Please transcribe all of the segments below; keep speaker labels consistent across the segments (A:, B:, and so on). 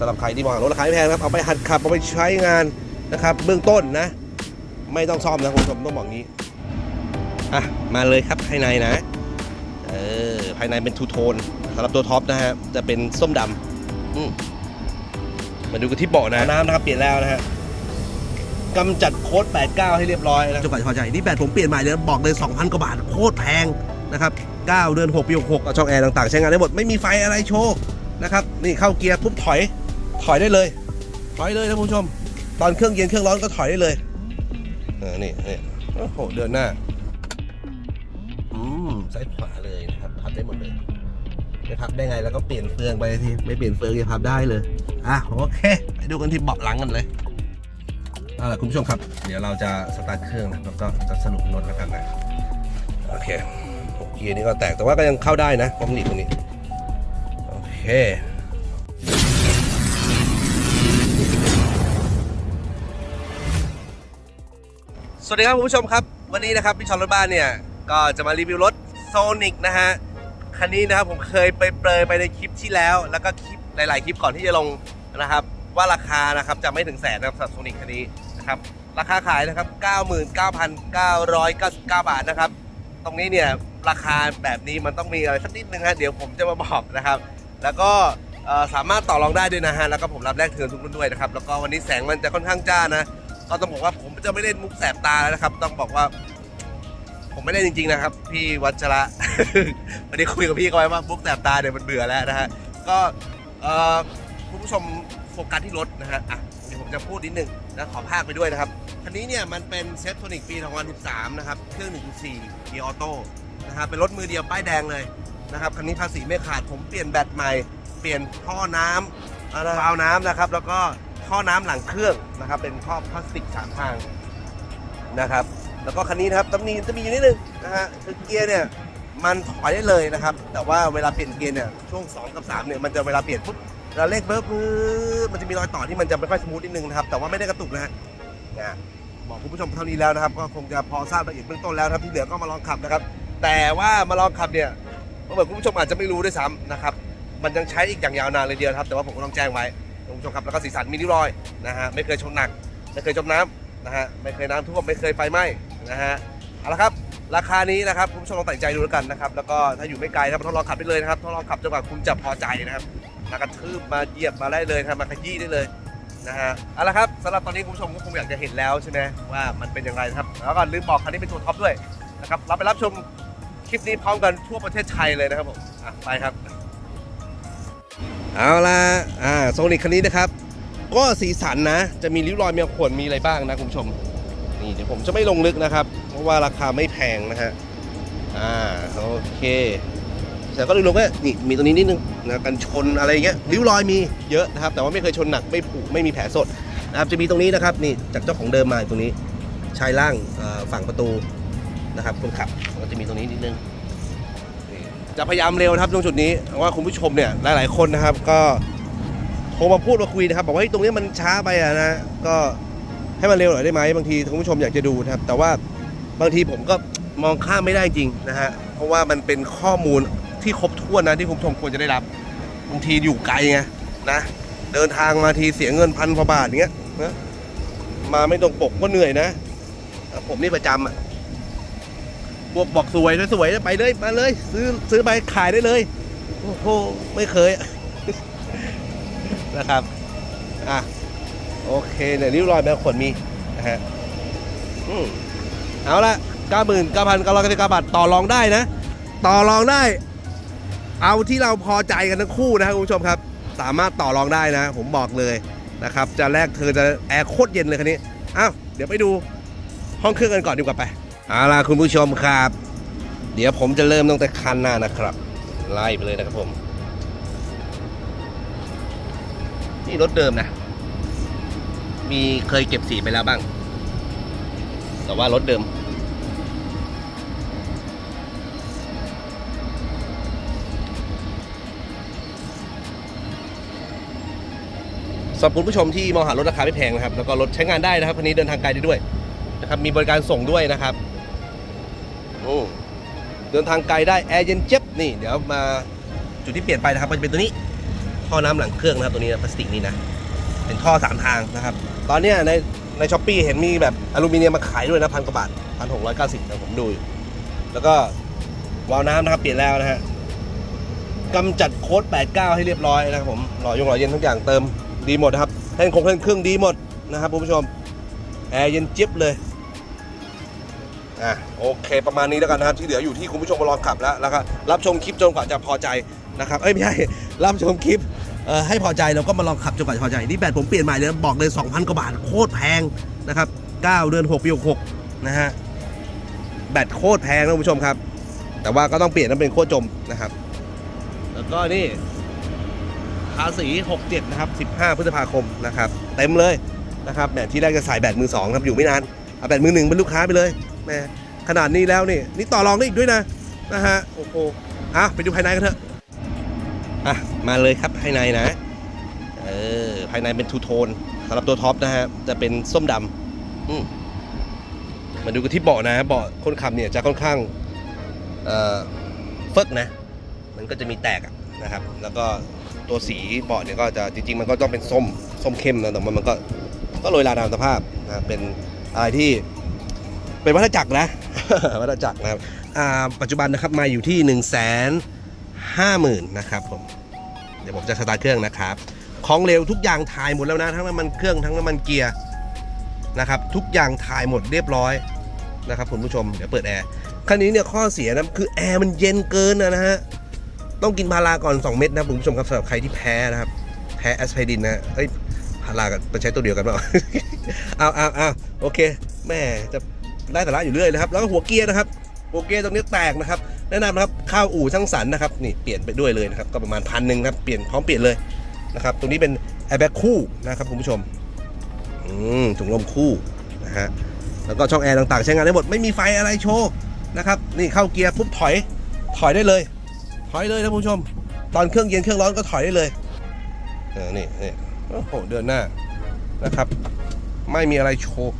A: สำหรับใครที่มองหารถราคาไม่แพงครับเอาไปหัดขับเอาไปใช้งานนะครับ เบื้องต้นนะ ไม่ต้องซ่อมนะคุณผู้ชมต้องบอกงี้อะมาเลยครับภายในนะเออภายในเป็นทูโทนสำหรับตัวท็อปนะฮะจะเป็นส้มดำอืมมาดูกันที่เบาะนะน้ำนะครับเปลี่ยนแล้วนะฮะกำจัดโค้ด 89 ให้เรียบร้อยนะจนกว่าจะพอใจนี่แบตผมเปลี่ยนใหม่เลยบอกเลย 2,000 กว่าบาท โคตรแพงนะครับ 9 เดือน 6 ปี 66ช่องแอร์ต่างๆ ใช้งานได้หมด ไม่มีไฟอะไรโชว์นะครับ นี่เข้าเกียร์ปุ๊บถอย ถอยได้เลย ถอยเลยนะคุณผู้ชม ตอนเครื่องเย็นเครื่องร้อนก็ถอยได้เลยเออนี่นี่โอ้โหเดินหน้า อืมซ้ายขวาเลยนะครับพับได้หมดเลยไม่พับได้ไงแล้วก็เปลี่ยนเฟืองไปทีไม่เปลี่ยนเฟืองจะพับได้เลยอะโอเคไปดูกันที่เบาะหลังกันเลยเอาล่ะคุณผู้ชมครับ เดี๋ยวเราจะสตาร์ทเครื่องนะแล้วก็จะสรุปรถแล้วกันนะโอเคเกียร์นี่ก็แตกแต่ว่าก็ยังเข้าได้นะผมหนีบตรงนี้โอเค สวัสดีครับคุณผู้ชมครับ วันนี้นะครับพี่ชอนรถบ้านเนี่ย ก็จะมารีวิวรถโซนิกนะฮะ คันนี้นะครับผมเคยไปเปรยไปในคลิปที่แล้ว แล้วก็คลิปหลาย ๆ คลิปก่อนที่จะลงนะครับ ว่าราคานะครับจะไม่ถึงแสนนะครับสำหรับโซนิกคันนี้นะครับ ราคาขายนะครับ 99,999 บาทนะครับ ตรงนี้เนี่ยราคาแบบนี้มันต้องมีอะไรสักนิดนึงฮะเดี๋ยวผมจะมาบอกนะครับ แล้วก็สามารถต่อรองได้ด้วยนะฮะแล้วก็ผมรับแลกเทินทุกรุ่นด้วยนะครับแล้วก็วันนี้แสงมันจะค่อนข้างจ้านะ ก็ต้องบอกว่าผมจะไม่เล่นมุกแสบตาแล้วนะครับ ต้องบอกว่า ผมไม่เล่นจริง ๆนะครับ พี่วัชระ วันนี้คุยกับพี่เขาไว้ว่ามุกแสบตาเนี่ยมันเบื่อแล้วนะฮะก็เอ่อคุณผู้ชมโฟกัสที่รถนะฮะอะเดี๋ยวผมจะพูดนิดนึงนะขอภาคไปด้วยนะครับคันนี้เนี่ยมันเป็นเซฟโทนิกปี2013นะครับเครื่อง 1.4เกียร์ออโต้นะครับเป็นรถมือเดียวป้ายแดงเลยนะครับคันนี้ภาษีไม่ขาดผมเปลี่ยนแบตใหม่ เปลี่ยนท่อน้ำอาวน้ำนะครับ แล้วก็ ท่อน้ำหลังเครื่องนะครับ เป็นท่อพลาสติกสามทางนะครับ แล้วก็คันนี้นะครับตำหนิจะมีอยู่นิดนึงนะฮะคือเกียร์เนี่ยมันถอยได้เลยนะครับ แต่ว่าเวลาเปลี่ยนเกียร์เนี่ยช่วง 2 กับ 3 เนี่ยมันจะเวลาเปลี่ยนปุ๊บเวลาเลขเบิร์บมันจะมีรอยต่อที่มันจะไม่ค่อยสมูทนิดนึงนะครับแต่ว่าไม่ได้กระตุกนะฮะนะบอกคุณผู้ชมเท่านี้แล้วนะครับ ก็คงจะพอทราบรายละเอียดเบื้องต้นแล้วครับที่เหลือก็มาลองขับนะครับ แต่ว่ามาลองขับเนี่ยเหมือนคุณผู้ชมอาจจะไม่รู้ด้วยซ้ำนะครับ มันยังใช้อีกอย่างยาวนานเลยเดียวครับ แต่ว่าผมก็ต้องแจ้งไว้ คุณผู้ชมครับแล้วก็สีสันมีริ้วรอยนะฮะไม่เคยชนหนัก ไม่เคยจมน้ำนะฮะไม่เคยน้ำท่วมไม่เคยไฟไหม้นะฮะเอาละครับราคานี้นะครับคุณผู้ชมลองตัดใจดูแล้วกันนะครับแล้วก็ถ้าอยู่ไม่ไกลนะครับทดลองขับได้เลยนะครับทดลองขับจนกว่าคุณจะพอใจนะครับมากระทืบมาเหยียบมาได้เลยนะครับมาขยี้ได้เลยนะฮะเอาละครับสำหรับตอนนี้คุณผู้ชมก็คงอยากจะเห็นแล้วใช่ไหมว่ามันเป็นอย่างไรนะครับแล้วก็ลืมบอกคันนี้เป็นตัวท็อปด้วยนะครับเราไปรับชมคลิปนี้พร้อมกันทั่วประเทศไทยเลยนะครับผมไปครับ เอาละอ่าโซนิกคันนี้นะครับ ก็สีสันนะ จะมีริ้วรอยมีขวนมีอะไรบ้างนะคุณผู้ชม นี่เดี๋ยวผมจะไม่ลงลึกนะครับ เพราะว่าราคาไม่แพงนะฮะ อ่า โอเคแต่ก็ดูลงก็นี่มีตรงนี้นิดนึงนะกันชนอะไรเงี้ยริ้วรอยมีเยอะนะครับ แต่ว่าไม่เคยชนหนักไม่ผุไม่มีแผลสดนะครับจะมีตรงนี้นะครับนี่จากเจ้าของเดิมมาตรงนี้ชายล่างฝั่งประตูนะครับคนขับก็จะมีตรงนี้นิดนึง จะพยายามเร็วนะครับตรงจุดนี้เพราะว่าคุณผู้ชมเนี่ยหลาย ๆ คนนะครับ ก็โทรมาพูดมาคุยนะครับ บอกว่าตรงนี้มันช้าไปอะนะก็ให้มันเร็วหน่อยได้ไหมบางทีคุณผู้ชมอยากจะดูนะครับ แต่ว่าบางทีผมก็มองข้ามไม่ได้จริงนะฮะเพราะว่ามันเป็นข้อมูลที่ครบถ้วนนะที่คุณผู้ชมควรจะได้รับบางทีอยู่ไกลไงนะเดินทางมาทีเสียเงินพันกว่าบาทอย่างเงี้ยนะมาไม่ตรงปกก็เหนื่อยนะ ผมนี่ประจำอะ พวกบอกสวยสวยไปเลยมาเลย ซื้อซื้อไปขายได้เลย โอ้โหไม่เคยนะครับ อะ โอเคเนี่ยริ้วรอยแมวขนมีนะฮะอืมเอาละ9 9 9 9 9 9บาทต่อรองได้นะ ต่อรองได้ เอาที่เราพอใจกันทั้งคู่นะครับคุณผู้ชมครับ สามารถต่อรองได้นะ ผมบอกเลยนะครับ จะแลกเธอจะแอร์โคตรเย็นเลยคันนี้อ้าวเดี๋ยวไปดูห้องเครื่องกันก่อนดีกว่าไป เอาล่ะคุณผู้ชมครับ เดี๋ยวผมจะเริ่มตั้งแต่คันหน้านะครับ ไล่ไปเลยนะครับผม นี่รถเดิมนะ มีเคยเก็บสีไปแล้วบ้าง แต่ว่ารถเดิม สำหรับคุณผู้ชมที่มองหารถราคาไม่แพงนะครับ แล้วก็รถใช้งานได้นะครับคันนี้เดินทางไกลได้ด้วยนะครับมีบริการส่งด้วยนะครับ เดินทางไกลได้แอร์เย็นเจ็บนี่เดี๋ยวมาจุดที่เปลี่ยนไปนะครับมันจะเป็นตัวนี้ท่อน้ำหลังเครื่องนะครับตัวนี้นะพลาสติกนี่นะเป็นท่อสามทางนะครับ ตอนนี้ในในช้อปปีเห็นมีแบบอลูมิเนียมมาขายด้วยนะพันกว่าบาทพันหกร้อยเก้าสิบนะผมดูอยู่แล้วก็วาล์วน้ำนะครับเปลี่ยนแล้วนะฮะกำจัดโค้ด 89 ให้เรียบร้อยนะครับผมหล่อยงหล่อเย็นทุกอย่างเติมดีหมดนะครับแท่นคงแท่นเครื่องดีหมดนะครับคุณผู้ชมแอร์เย็นจิ๊บเลย อะโอเคประมาณนี้แล้วกันนะครับที่เหลืออยู่ที่คุณผู้ชมมาลองขับแล้วแล้วก็รับชมคลิปจนกว่าจะพอใจนะครับเอ้ยไม่ใช่รับชมคลิปให้พอใจเราก็มาลองขับจนกว่าจะพอใจนี่แบตผมเปลี่ยนใหม่เลยบอกเลย 2,000 กว่าบาทโคตรแพงนะครับ9เดือน6ปี66นะฮะแบตโคตรแพงนะคุณผู้ชมครับ แต่ว่าก็ต้องเปลี่ยนนั้นเป็นโคตรจมนะครับ แล้วก็นี่ภาษี 67 นะครับ 15 พฤษภาคมนะครับ เต็มเลยนะครับแบตที่แรกจะใส่แบตมือ2ครับอยู่ไม่นานเอาแบตมือหนึ่งเป็นลูกค้าไปเลย แหมขนาดนี้แล้วนี่นี่ต่อรองได้อีกด้วยนะนะฮะโอ้โหอะไปดูภายในกันเถอะอะมาเลยครับภายในนะเออภายในเป็นทูโทนสำหรับตัวท็อปนะฮะจะเป็นส้มดำอืมมาดูกันที่เบาะนะเบาะคนขับเนี่ยจะค่อนข้างเอ่อเฟิกนะ มันก็จะมีแตกนะครับ แล้วก็ตัวสีเบาะเนี่ยก็จะจริงๆ มันก็ต้องเป็นส้มส้มเข้มนะแต่ว่ามันก็ก็โรยลาตามสภาพนะเป็นอะไรที่ เป็นวัฏจักรนะ วัฏจักรนะครับปัจจุบันนะครับมาอยู่ที่1นึ่งแสนห้าหมื่นนะครับผมเดี๋ยวผมจะสตาร์ทเครื่องนะครับ ของเร็วทุกอย่างถ่ายหมดแล้วนะ ทั้งน้ำมันเครื่องทั้งน้ำมันเกียร์นะครับ ทุกอย่างถ่ายหมดเรียบร้อยนะครับคุณผู้ชมเดี๋ยวเปิดแอร์คันนี้เนี่ยข้อเสียนะคือแอร์มันเย็นเกินนะฮะต้องกินพาราก่อน 2 เม็ดนะคุณผู้ชมครับสำหรับใครที่แพ้นะครับ แพ้แอสไพรินนะเอ้ยพารากับมันใช้ตัวเดียวกันเปล่าเอาเอาเอาโอเคแม่จะ ได้แต่ละอยู่เรื่อยนะครับแล้วก็หัวเกียร์นะครับหัวเกียร์ตรงนี้แตกนะครับแนะนำนะครับข้าวอู่ช่างสันนะครับนี่เปลี่ยนไปด้วยเลยนะครับก็ประมาณพันหนึ่งครับเปลี่ยนพร้อมเปลี่ยนเลยนะครับตรงนี้เป็นแอร์แบ็กคู่นะครับคุณผู้ชมอืมถุงลมคู่นะฮะแล้วก็ช่องแอร์ต่างๆ ใช้งานได้หมดไม่มีไฟอะไรโชว์นะครับนี่เข้าเกียร์ปุ๊บถอยถอยได้เลย ถอยเลยนะคุณผู้ชม ตอนเครื่องเย็นเครื่องร้อนก็ถอยได้เลยเออนี่นี่โอ้โหเดินหน้านะครับ ไม่มีอะไรโชว์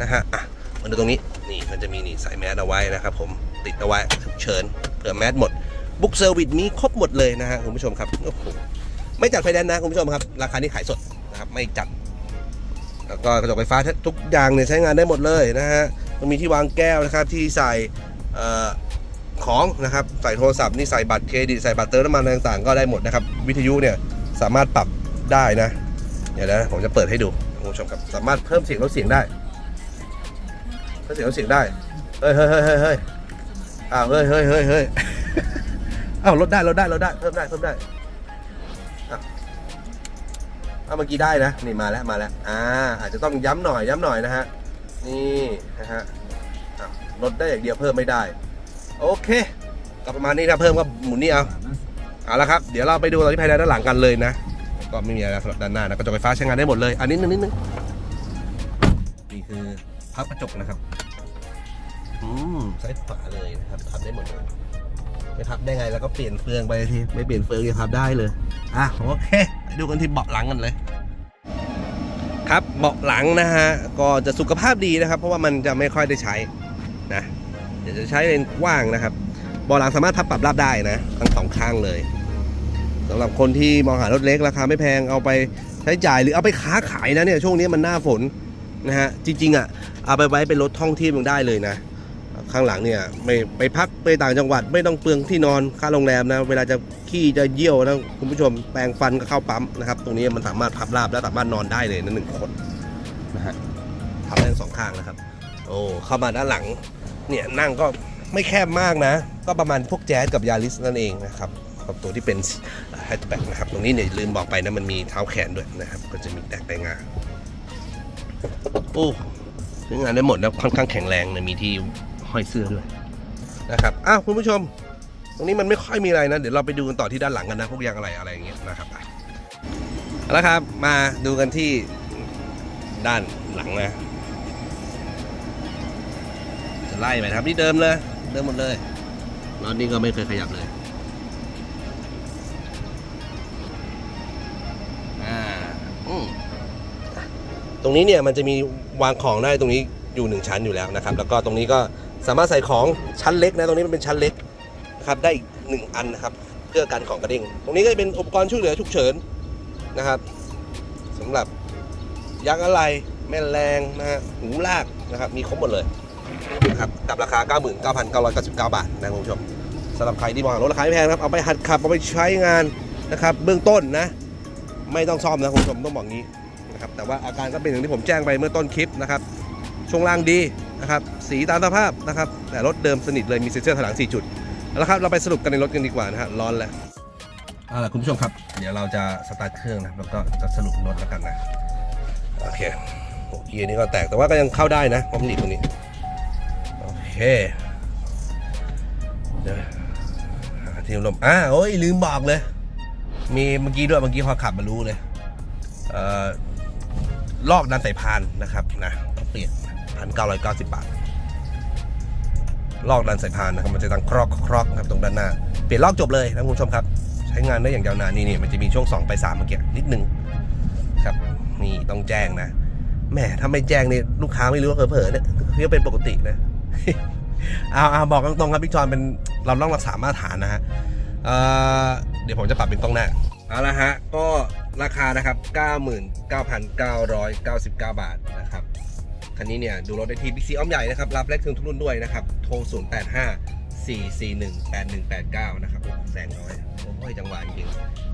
A: นะฮะอะมาดูตรงนี้ นี่มันจะมีนี่ใส่แมสเอาไว้นะครับผมติดเอาไว้ฉุกเฉินเผื่อแมสหมดบุ๊กเซอร์วิสมีครบหมดเลยนะฮะคุณผู้ชมครับโอ้โหไม่จัดไฟแนนซ์นะคุณผู้ชมครับ ราคานี้ขายสดนะครับไม่จัด แล้วก็กระจกไฟฟ้าทุกอย่างเนี่ยใช้งานได้หมดเลยนะฮะมันมีที่วางแก้วนะครับที่ใส่ของนะครับใส่โทรศัพท์นี่ใส่บัตรเครดิตใส่บัตรเติมน้ำมันต่างๆ ก็ได้หมดนะครับ วิทยุเนี่ยสามารถปรับได้นะเดี๋ยวนะผมจะเปิดให้ดูคุณผู้ชมครับสามารถเพิ่มเสียงลดเสียงได้ เสียงเสียงได้ เฮ้ยเฮ้ยเฮ้ยเฮ้ยเฮ้ยอ้าวเฮ้ยเฮ้ยเฮ้ยเฮ้ยอ้าวลดได้ลดได้ลดได้เพิ่มได้เพิ่มได้อ้าวอ้าเมื่อกี้ได้นะนี่มาแล้วมาแล้วอ่าอาจจะต้องย้ำหน่อยย้ำหน่อยนะฮะนี่นะฮะลดได้อย่างเดียวเพิ่มไม่ได้ โอเคก็ประมาณนี้ถ้าเพิ่มก็หมุนนี่เอาเอาละครับเดี๋ยวเราไปดูตอนที่ภายในด้านหลังกันเลยนะก็ไม่มีอะไรสำหรับด้านหน้านะกระจกไฟฟ้าใช้งานได้หมดเลยอันนี้นึงนิดนึงนี่คือ พับกระจกนะครับ อืมซ้ายขวาเลยนะครับพับได้หมดเลยไม่พับได้ไงแล้วก็เปลี่ยนเฟืองไปทีไม่เปลี่ยนเฟืองจะพับได้เลย อะโอเคไปดูกันที่เบาะหลังกันเลย ครับเบาะหลังนะฮะก็จะสุขภาพดีนะครับ เพราะว่ามันจะไม่ค่อยได้ใช้นะเดี๋ยวจะใช้เลนกว้างนะครับเบาะหลังสามารถพับปรับราบได้นะ ทั้งสองข้างเลยสำหรับคนที่มองหารถเล็กราคาไม่แพงเอาไปใช้จ่ายหรือเอาไปค้าขายนะเนี่ยช่วงนี้มันหน้าฝน นะฮะจริงๆอะเอาไปไว้เป็นรถท่องเที่ยวยังได้เลยนะ ข้างหลังเนี่ยไม่ไปพักไปต่างจังหวัดไม่ต้องเปลืองที่นอนค่าโรงแรมนะเวลาจะขี้จะเยี่ยวนะคุณผู้ชมแปรงฟันก็เข้าปั๊มนะครับตรงนี้มันสามารถพับราบและสามารถนอนได้เลยนะหนึ่งคนนะฮะพับได้สองข้างนะครับ โอ้เข้ามาด้านหลังเนี่ยนั่งก็ไม่แคบมากนะ ก็ประมาณพวกแจ๊สกับยาริสนั่นเองนะครับกับตัวที่เป็นแฮชแบ็กนะครับ ตรงนี้เนี่ยลืมบอกไปนะมันมีเท้าแขนด้วยนะครับ ก็จะมีแตกไปงา โอ้ใช้งานได้หมดแล้วค่อนข้างแข็งแรงนะมีที่ห้อยเสื้อด้วยนะครับอ้าวคุณผู้ชม ตรงนี้มันไม่ค่อยมีอะไรนะ เดี๋ยวเราไปดูกันต่อที่ด้านหลังกันนะ พวกยางอะไรอะไรอย่างเงี้ยนะครับอะเอาละครับมาดูกันที่ด้านหลังนะ จะไล่ไปนะครับที่เดิมเลย เดิมหมดเลยรถนี้ก็ไม่เคยขยับเลย ตรงนี้เนี่ยมันจะมีวางของได้ตรงนี้อยู่หนึ่งชั้นอยู่แล้วนะครับ แล้วก็ตรงนี้ก็สามารถใส่ของชั้นเล็กนะตรงนี้มันเป็นชั้นเล็กนะครับได้อีกหนึ่งอันนะครับ เพื่อการของกระดิ่ง ตรงนี้ก็จะเป็นอุปกรณ์ช่วยเหลือฉุกเฉินนะครับสำหรับยางอะไรแม่แรงนะฮะหูลากนะครับ มีครบหมดเลยนะครับกับราคา 99,999 บาทนะคุณผู้ชมสำหรับใครที่มองรถราคาไม่แพงครับเอาไปหัดขับเอาไปใช้งานนะครับ เบื้องต้นนะ ไม่ต้องซ่อมนะคุณผู้ชมต้องบอกงี้ นะครับแต่ว่าอาการก็เป็นอย่างที่ผมแจ้งไปเมื่อต้นคลิปนะครับช่วงล่างดีนะครับสีตามสภาพนะครับแต่รถเดิมสนิทเลยมีเซ็นเซอร์ถลัง 4 จุดแล้วครับเราไปสรุปกันในรถกันดีกว่านะฮะร้อนแล้วเอาล่ะคุณผู้ชมครับ เดี๋ยวเราจะสตาร์ทเครื่องนะแล้วก็จะสรุปรถแล้วกันนะโอเคโอเกียร์นี้ก็แตกแต่ว่าก็ยังเข้าได้นะผมหนีบตรงนี้โอเคเดี๋ยวหาที่ลมอ่าโอ้ยลืมบอกเลย มีเมื่อกี้ด้วยเมื่อกี้พอขับมารู้เลยเอ่อ ลอกดันสายพานนะครับนะต้องเปลี่ยนพันเก้าร้อยเก้าสิบบาท ลอกดันสายพานนะครับมันจะดังครอกครอกครับตรงด้านหน้า เปลี่ยนลอกจบเลยนะคุณผู้ชมครับ ใช้งานได้อย่างยาวนานนี่นี่มันจะมีช่วง2ไป3เมื่อกี้นิดนึงครับนี่ต้องแจ้งนะแหมถ้าไม่แจ้งนี่ลูกค้าไม่รู้ว่าเผลอๆเนี่ยเรียกเป็นปกตินะเอาเอาบอกตรงๆครับพี่จอนเป็นเราต้องรักษามาตรฐานนะฮะเเดี๋ยวผมจะปรับเป็นกล้องหน้า เอาละฮะ ก็ราคานะครับ 99,999 บาทนะครับ คันนี้เนี่ย ดูรถได้ที่บิ๊กซีอ้อมใหญ่นะครับ รับแลกเทิงทุกรุ่นด้วยนะครับ โทร 0 8 5 4 4 1 8 1 8 9 นะครับแสงน้อยโอ้ยจังหวะจริง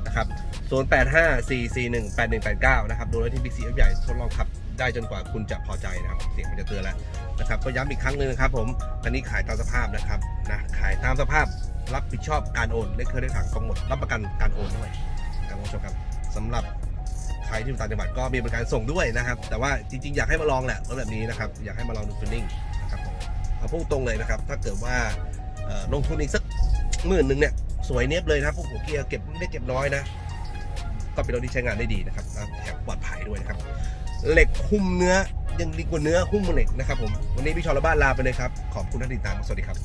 A: นะครับ 0 8 5 4 4 1 8 1 8 9 นะครับ ดูรถที่บิ๊กซีอ้อมใหญ่ทดลองขับได้จนกว่าคุณจะพอใจนะครับ เสียงมันจะเตือนแล้วนะครับ ก็ย้ำอีกครั้งหนึ่งนะครับ ผมคันนี้ขายตามสภาพนะครับนะขายตามสภาพรับผิดชอบการโอนเลขเครื่องเลขถังตรงหมดรับประกันการโอนด้วย ครับคุณผู้ชมครับสำหรับใครที่อยู่ต่างจังหวัดก็มีบริการส่งด้วยนะครับ แต่ว่าจริงๆ อยากให้มาลองแหละรถแบบนี้นะครับ อยากให้มาลองดูฟีลลิ่งนะครับผมเอาพูดตรงเลยนะครับ ถ้าเกิดว่าลงทุนอีกสักหมื่นหนึ่งเนี่ยสวยเนี้ยบเลยนะพวกหัวเกียร์เก็บได้เก็บน้อยนะ ก็เป็นรถที่ใช้งานได้ดีนะครับแล้วแถมปลอดภัยด้วยนะครับ เหล็กหุ้มเนื้อยังดีกว่าเนื้อหุ้มเหล็กนะครับผมวันนี้พี่ชอลบ้านลาไปเลยครับขอบคุณที่ติดตามสวัสดีครับ